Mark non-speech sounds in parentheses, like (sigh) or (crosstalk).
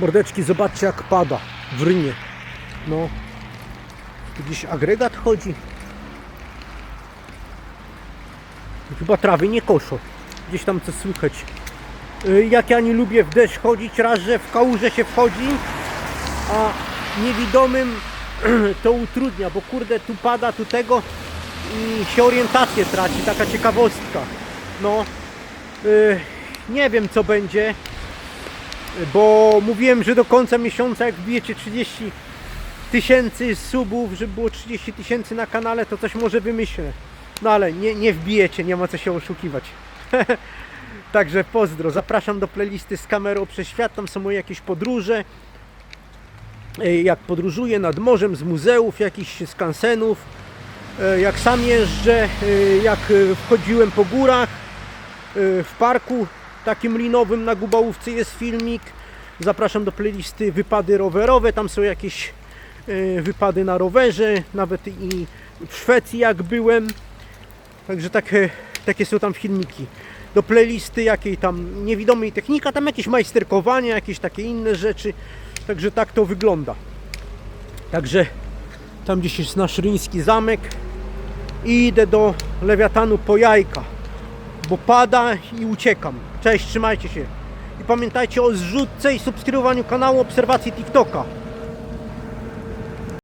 Mordeczki, zobaczcie jak pada w rynie. No. Gdzieś agregat chodzi. Chyba trawy nie koszą. Gdzieś tam co słychać. Y, Jak ja nie lubię w deszcz chodzić, raz, że w kałuże się wchodzi, a niewidomym (clears throat) to utrudnia, bo kurde tu pada, tu tego i się orientację traci, taka ciekawostka. No, y, nie wiem co będzie, bo mówiłem, że do końca miesiąca jak wbijecie 30 tysięcy subów, żeby było 30 tysięcy na kanale, to coś może wymyślę. No ale nie, nie wbijecie, nie ma co się oszukiwać. (laughs) Także pozdro, zapraszam do playlisty z kamerą przez świat, tam są moje jakieś podróże. E, Jak podróżuję nad morzem, z muzeów, jakichś skansenów. E, Jak sam jeżdżę, e, jak wchodziłem po górach, w parku takim linowym na Gubałówce jest filmik. Zapraszam do playlisty wypady rowerowe, tam są jakieś e, wypady na rowerze, nawet i w Szwecji jak byłem. Także takie, takie są tam filmiki. Do playlisty jakiej tam niewidomej technika, tam jakieś majsterkowanie, jakieś takie inne rzeczy. Także tak to wygląda. Także tam gdzieś jest nasz ryński zamek i idę do lewiatanu po jajka, bo pada i uciekam. Cześć, trzymajcie się. I pamiętajcie o zrzutce i subskrybowaniu kanału Obserwacji TikToka.